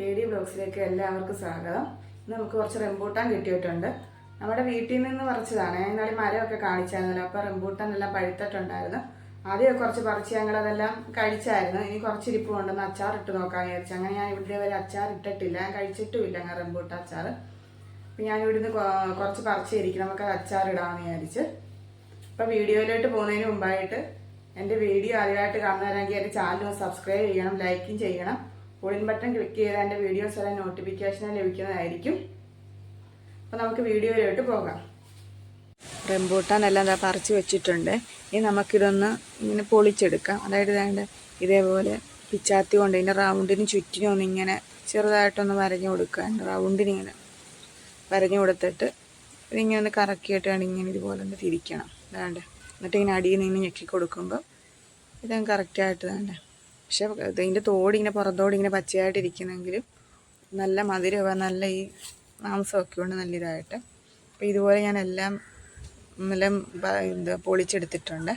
A D ബ്ലോഗ്സിലേക്ക് എല്ലാവർക്കും സ്വാഗതം. ഇന്ന് നമുക്ക് കുറച്ച് റെമ്പൂട്ടാൻ കിട്ടിയിട്ടുണ്ട്. നമ്മുടെ വീട്ടിൽ നിന്ന് പറിച്ചതാണ്. എന്നാലും മരമൊക്കെ കാണിച്ചായിരുന്നല്ലോ. അപ്പോൾ റെമ്പൂട്ടാൻ എല്ലാം പഴുത്തിട്ടുണ്ടായിരുന്നു. ആദ്യം കുറച്ച് പറിച്ച് ഞങ്ങളതെല്ലാം കഴിച്ചായിരുന്നു. ഇനി കുറച്ച് ഇരിപ്പ് കൊണ്ടൊന്ന് അച്ചാർ ഇട്ട് നോക്കാൻ വിചാരിച്ചു. അങ്ങനെ ഞാൻ ഇവിടെ വരെ അച്ചാർ ഇട്ടിട്ടില്ല. ഞാൻ കഴിച്ചിട്ടുമില്ല അങ്ങനെ റെമ്പൂട്ട അച്ചാർ. അപ്പം ഞാൻ ഇവിടുന്ന് കുറച്ച് പറിച്ചിരിക്കും നമുക്കത് അച്ചാർ ഇടാമെന്ന് വിചാരിച്ച്. അപ്പോൾ വീഡിയോയിലോട്ട് പോകുന്നതിന് മുമ്പായിട്ട് എന്റെ വീഡിയോ ആദ്യമായിട്ട് കാണുന്നവരാണെങ്കിൽ എന്റെ ചാനൽ സബ്സ്ക്രൈബ് ചെയ്യണം. ലൈക്കും ചെയ്യണം. ഓളിൻ ബട്ടൺ ക്ലിക്ക് ചെയ്താൽ എന്റെ വീഡിയോസ് എല്ലാം നോട്ടിഫിക്കേഷനെ ലഭിക്കുന്നതായിരിക്കും. അപ്പോൾ നമുക്ക് വീഡിയോയിലോട്ട് പോകാം. റെമ്പൂട്ടാൻ എല്ലാം ദാ പറിച്ച് വെച്ചിട്ടുണ്ട്. ഇനി നമുക്കിതൊന്ന് ഇങ്ങനെ പൊളിച്ചെടുക്കാം. അതായത് ഇതാണ്ട് ഇതേപോലെ പിച്ചാത്തി കൊണ്ട് ഇതിന്റെ റൗണ്ടിന് ചുറ്റിനും ഒന്ന് ഇങ്ങനെ ചെറുതായിട്ടൊന്ന് വരഞ്ഞു കൊടുക്കുക. അതിന്റെ റൗണ്ടിനിങ്ങനെ വരഞ്ഞു കൊടുത്തിട്ട് ഇതിങ്ങനെ ഒന്ന് കറക്കിയിട്ട് ഇങ്ങനെ ഇതുപോലെ ഒന്ന് തിരിക്കണം. അതാണ്ട് എന്നിട്ട് ഇങ്ങനെ അടിയിൽ നിന്ന് ഞെക്കി കൊടുക്കുമ്പോൾ ഇതങ്ങ് കറക്റ്റായിട്ട് വേണ്ട പക്ഷെ ഇതിന്റെ തോട് ഇങ്ങനെ പുറത്തോട് ഇങ്ങനെ പച്ചയായിട്ട് ഇരിക്കുന്നെങ്കിലും നല്ല മധുരമാണ് നല്ല ഈ മാംസമൊക്കെ ഉണ്ട് നല്ല ഇതായിട്ട് അപ്പോൾ ഇതുപോലെ ഞാൻ എല്ലാം നല്ല ഇത് പൊളിച്ചെടുത്തിട്ടുണ്ട്.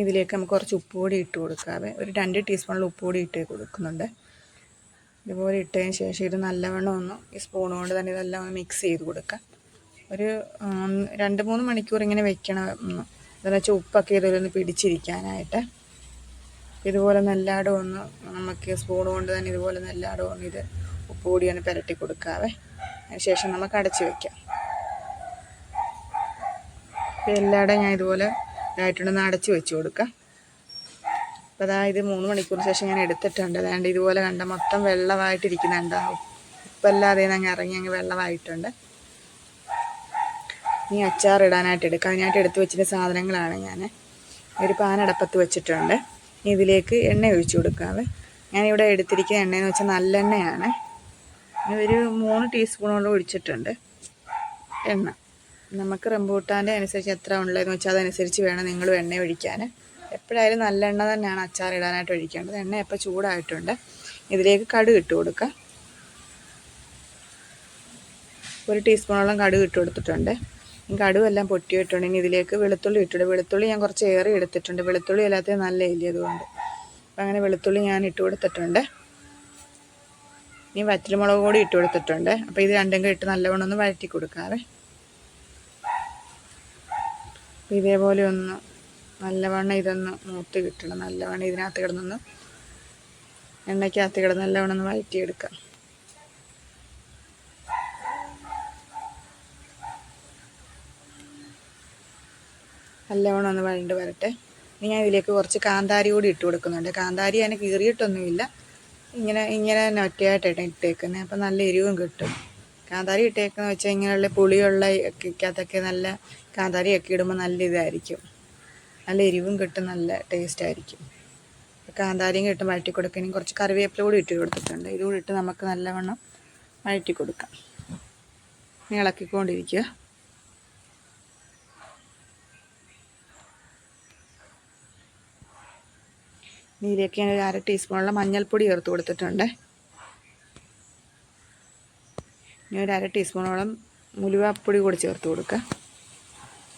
ഇതിലേക്ക് നമുക്ക് കുറച്ച് ഉപ്പുപൊടി ഇട്ട് കൊടുക്കാവേ. ഒരു രണ്ട് ടീസ്പൂണിൽ ഉപ്പുപൊടി ഇട്ട് കൊടുക്കുന്നുണ്ട്. ഇതുപോലെ ഇട്ടതിന് ശേഷം ഇത് നല്ലവണ്ണം ഒന്ന് ഈ സ്പൂൺ കൊണ്ട് തന്നെ ഇതെല്ലാം ഒന്ന് മിക്സ് ചെയ്ത് കൊടുക്കാം. ഒരു രണ്ട് മൂന്ന് മണിക്കൂർ ഇങ്ങനെ വെക്കണം. എന്ന് വെച്ചാൽ ഉപ്പൊക്കെ ഇതിലൊന്ന് പിടിച്ചിരിക്കാനായിട്ട്. ഇതുപോലെ നെല്ലാടും ഒന്ന് നമുക്ക് സ്പൂൺ കൊണ്ട് തന്നെ ഇതുപോലെ നെല്ലാടും ഒന്ന് ഇത് ഉപ്പ് കൂടി ഒന്ന് പുരട്ടി കൊടുക്കാവേ. അതിന് ശേഷം നമുക്ക് അടച്ച് വെക്കാം. എല്ലാടെ ഞാൻ ഇതുപോലെ ഇതായിട്ടുണ്ടെന്ന് അടച്ച് വെച്ച് കൊടുക്കാം. അപ്പോൾ അതായത് മൂന്ന് മണിക്കൂർ ശേഷം ഞാൻ എടുത്തിട്ടുണ്ട്. അതാണ്ട് ഇതുപോലെ കണ്ട മൊത്തം വെള്ളമായിട്ടിരിക്കുന്നുണ്ട്. ഉപ്പല്ലാതെ അങ്ങ് ഇറങ്ങി അങ്ങ് വെള്ളമായിട്ടുണ്ട്. ഇനി അച്ചാർ ഇടാനായിട്ട് എടുക്കാം. അതിനായിട്ട് എടുത്ത് വെച്ചിട്ട് സാധനങ്ങളാണ് ഞാൻ ഒരു പാനടപ്പത്ത് വെച്ചിട്ടുണ്ട്. ഇതിലേക്ക് എണ്ണ ഒഴിച്ചു കൊടുക്കാവേ. ഞാനിവിടെ എടുത്തിരിക്കുന്ന എണ്ണയെന്ന് വെച്ചാൽ നല്ലെണ്ണയാണ്. ഒരു മൂന്ന് ടീസ്പൂണോളം ഒഴിച്ചിട്ടുണ്ട് എണ്ണ. നമുക്ക് റംബൂട്ടാന്റെ അനുസരിച്ച് എത്ര ഉള്ളതെന്ന് വെച്ചാൽ അതനുസരിച്ച് വേണം നിങ്ങൾ എണ്ണ ഒഴിക്കാൻ. എപ്പോഴായാലും നല്ല എണ്ണ തന്നെയാണ് അച്ചാർ ഇടാനായിട്ട് ഒഴിക്കേണ്ടത്. എണ്ണ എപ്പോൾ ചൂടായിട്ടുണ്ട് ഇതിലേക്ക് കടുക് ഇട്ട് കൊടുക്കുക. ഒരു ടീസ്പൂണോളം കടുക് ഇട്ട് കൊടുത്തിട്ടുണ്ട്. ഈ കടുക് എല്ലാം പൊട്ടിയിട്ടുണ്ട് ഇനി ഇതിലേക്ക് വെളുത്തുള്ളി ഇട്ടിട്ട് വെളുത്തുള്ളി ഞാൻ കുറച്ച് ഏറെ എടുത്തിട്ടുണ്ട്. വെളുത്തുള്ളി അല്ലാത്ത നല്ല ഇല്ല അതുകൊണ്ട്. അപ്പം അങ്ങനെ വെളുത്തുള്ളി ഞാൻ ഇട്ട് കൊടുത്തിട്ടുണ്ട്. ഇനി വറ്റൽമുളക് കൂടി ഇട്ട് കൊടുത്തിട്ടുണ്ട്. അപ്പോൾ ഇത് രണ്ടും കൂടി ഇട്ട് നല്ലവണ്ണം ഒന്ന് വഴറ്റി കൊടുക്കാവേ. ഇതേപോലെ ഒന്ന് നല്ലവണ്ണം ഇതൊന്ന് മൂത്ത് കിട്ടണം. നല്ലവണ്ണം ഇതിനകത്ത് കിടന്നൊന്ന് എണ്ണയ്ക്കകത്ത് കിടന്ന് നല്ലവണ്ണം ഒന്ന് വഴറ്റിയെടുക്കാം. നല്ലവണ്ണം ഒന്ന് വഴണ്ട് വരട്ടെ. ഇനി ഞാൻ ഇതിലേക്ക് കുറച്ച് കാന്താരി കൂടി ഇട്ട് കൊടുക്കുന്നുണ്ട്. കാന്താരി അതിനെ കീറിയിട്ടൊന്നുമില്ല. ഇങ്ങനെ ഇങ്ങനെ തന്നെ ഒറ്റയായിട്ടാണ് ഇട്ടേക്കുന്നത് അപ്പം നല്ല എരിവും കിട്ടും. കാന്താരി ഇട്ടേക്കുന്ന വെച്ചാൽ ഇങ്ങനെയുള്ള പുളിയുള്ള അതൊക്കെ നല്ല കാന്താരിയൊക്കെ ഇടുമ്പോൾ നല്ല ഇതായിരിക്കും. നല്ല എരിവും കിട്ടും നല്ല ടേസ്റ്റ് ആയിരിക്കും കാന്താരിയും കിട്ടും വഴറ്റി കൊടുക്കുക ഇനി കുറച്ച് കറിവേപ്പില കൂടി ഇട്ട് കൊടുത്തിട്ടുണ്ട്. ഇതുകൂടി ഇട്ട് നമുക്ക് നല്ലവണ്ണം വഴറ്റി കൊടുക്കാം. ഇളക്കിക്കൊണ്ടിരിക്കുക. ഇതിലേക്ക് ഞാൻ ഒരു അര ടീസ്പൂണുള്ള മഞ്ഞൾപ്പൊടി ചേർത്ത് കൊടുത്തിട്ടുണ്ട്. ഇനി ഒരു അര ടീസ്പൂണോളം മുലുവാപ്പൊടി കൂടി ചേർത്ത് കൊടുക്കുക.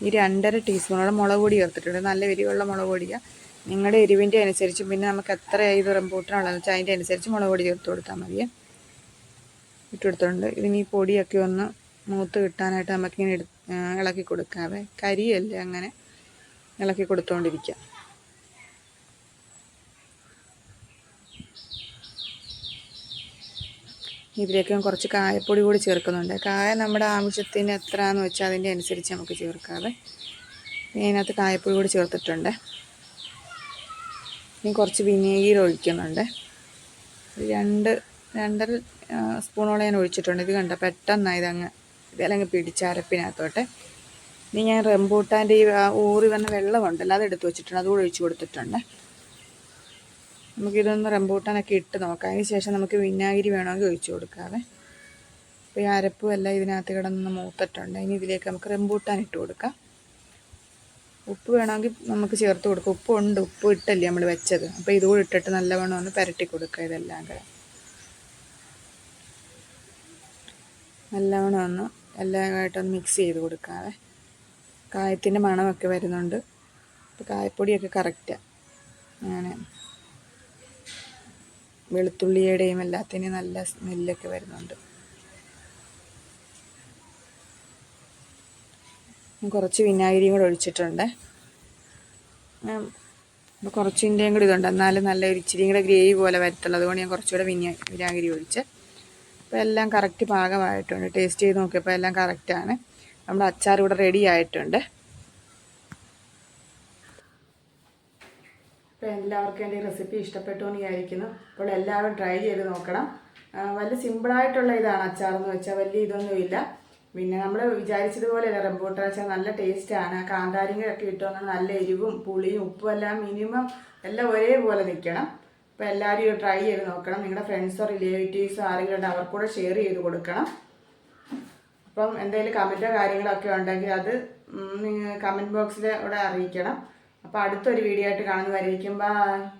ഈ രണ്ടര ടീസ്പൂണോളം മുളക് പൊടി ചേർത്തിട്ടുണ്ട്. നല്ല എരിവുള്ള മുളക് പൊടിയാണ് നിങ്ങളുടെ എരിവിന്റെ അനുസരിച്ച് പിന്നെ നമുക്ക് എത്ര ഇത് റംബൂട്ടാനുള്ളതെന്ന് വെച്ചാൽ അതിന്റെ അനുസരിച്ച് മുളക് പൊടി ചേർത്ത് കൊടുത്താൽ മതിയെ ഇട്ട് കൊടുത്തിട്ടുണ്ട്. ഇതിന് ഈ പൊടിയൊക്കെ ഒന്ന് മൂത്ത് കിട്ടാനായിട്ട് നമുക്കിങ്ങനെ ഇളക്കി കൊടുക്കാവേ. കരിയല്ലേ അങ്ങനെ ഇളക്കി കൊടുത്തുകൊണ്ടിരിക്കുക ഇതിലേക്ക് ഞാൻ കുറച്ച് കായപ്പൊടി കൂടി ചേർക്കുന്നുണ്ട്. കായ നമ്മുടെ ആവശ്യത്തിന് എത്രയാണെന്ന് വെച്ചാൽ അതിന്റെ അനുസരിച്ച് നമുക്ക് ചേർക്കാവേ. ഇനി അതിനകത്ത് കായപ്പൊടി കൂടി ചേർത്തിട്ടുണ്ട്. ഇനി കുറച്ച് വിനീഗർ ഒഴിക്കുന്നുണ്ട്. രണ്ട് രണ്ടര സ്പൂണോളം ഞാൻ ഒഴിച്ചിട്ടുണ്ട്. ഇത് കണ്ട? പെട്ടെന്ന് ഇതങ്ങ് ഇതല്ലെങ്കിൽ പിടിച്ച് അരപ്പിനകത്തോട്ടെ ഇനി ഞാൻ റംബൂട്ടാന്റെ ഈ ഊറി വന്ന വെള്ളമുണ്ടല്ലോ അത് എടുത്ത് വെച്ചിട്ടുണ്ട് അതുകൂടെ ഒഴിച്ചു കൊടുത്തിട്ടുണ്ട്. നമുക്കിതൊന്ന് റംബൂട്ടാനൊക്കെ ഇട്ട് നോക്കാം. അതിന് ശേഷം നമുക്ക് വിനാഗിരി വേണമെങ്കിൽ ഒഴിച്ചു കൊടുക്കാവേ. അപ്പോൾ ഈ അരപ്പും എല്ലാം ഇതിനകത്ത് കിടന്ന് മൂത്തിട്ടുണ്ട്. ഇനി ഇതിലേക്ക് നമുക്ക് റംബൂട്ടാൻ ഇട്ട് കൊടുക്കാം. ഉപ്പ് വേണമെങ്കിൽ നമുക്ക് ചേർത്ത് കൊടുക്കാം. ഉപ്പ് ഉണ്ട് ഉപ്പ് ഇട്ടല്ലേ നമ്മൾ വെച്ചത്. അപ്പോൾ ഇതുകൂടി ഇട്ടിട്ട് നല്ലവണ്ണം ഒന്ന് പുരട്ടി കൊടുക്കുക ഇതെല്ലാം കൂടെ. നല്ലവണ്ണം ഒന്ന് എല്ലാമായിട്ടൊന്ന് മിക്സ് ചെയ്ത് കൊടുക്കാവേ. കായത്തിന്റെ മണമൊക്കെ വരുന്നുണ്ട്. അപ്പോൾ കായപ്പൊടിയൊക്കെ കറക്റ്റാണ് അങ്ങനെ. വെളുത്തുള്ളിയുടെയും എല്ലാത്തിനും നല്ല സ്മെല്ലൊക്കെ വരുന്നുണ്ട്. കുറച്ച് വിനാഗിരിയും കൂടെ ഒഴിച്ചിട്ടുണ്ട്. കുറച്ചിന്റെയും കൂടി ഇതുണ്ട്. എന്നാലും നല്ല ഒരു ഇച്ചിരിയും കൂടെ ഗ്രേവി പോലെ വരത്തുള്ളൂ. അതുകൊണ്ട് ഞാൻ കുറച്ചുകൂടെ വിനാ വിനാഗിരി ഒഴിച്ച്. അപ്പോൾ എല്ലാം കറക്റ്റ് പാകമായിട്ടുണ്ട്. ടേസ്റ്റ് ചെയ്ത് നോക്കിയപ്പോൾ എല്ലാം കറക്റ്റാണ്. നമ്മുടെ അച്ചാർ ഇവിടെ റെഡി ആയിട്ടുണ്ട്. അപ്പോൾ എല്ലാവർക്കും എന്റെ റെസിപ്പി ഇഷ്ടപ്പെട്ടു എന്ന് വിചാരിക്കുന്നു. അപ്പോൾ എല്ലാവരും ട്രൈ ചെയ്ത് നോക്കണം. വലിയ സിമ്പിളായിട്ടുള്ള ഇതാണ് അച്ചാറെന്ന് വെച്ചാൽ വലിയ ഇതൊന്നുമില്ല. പിന്നെ നമ്മൾ വിചാരിച്ചതുപോലെയല്ല റംബൂട്ടാൻ വെച്ചാൽ നല്ല ടേസ്റ്റാണ് കാന്താരിങ്ങയൊക്കെ ഇട്ടുവന്നാൽ നല്ല എരിവും പുളിയും ഉപ്പും എല്ലാം മിനിമം എല്ലാം ഒരേപോലെ നിൽക്കണം. അപ്പോൾ എല്ലാവരും ഇത് ട്രൈ ചെയ്ത് നോക്കണം. നിങ്ങളുടെ ഫ്രണ്ട്സോ റിലേറ്റീവ്സോ ആരെങ്കിലും ഉണ്ട് അവർക്കൂടെ ഷെയർ ചെയ്ത് കൊടുക്കണം. അപ്പം എന്തെങ്കിലും കമന്റോ കാര്യങ്ങളൊക്കെ ഉണ്ടെങ്കിൽ അത് കമന്റ് ബോക്സിൽ ഇവിടെ അറിയിക്കണം. അപ്പോൾ അടുത്തൊരു വീഡിയോ ആയിട്ട് കാണുന്നതായിരിക്കും. ബൈ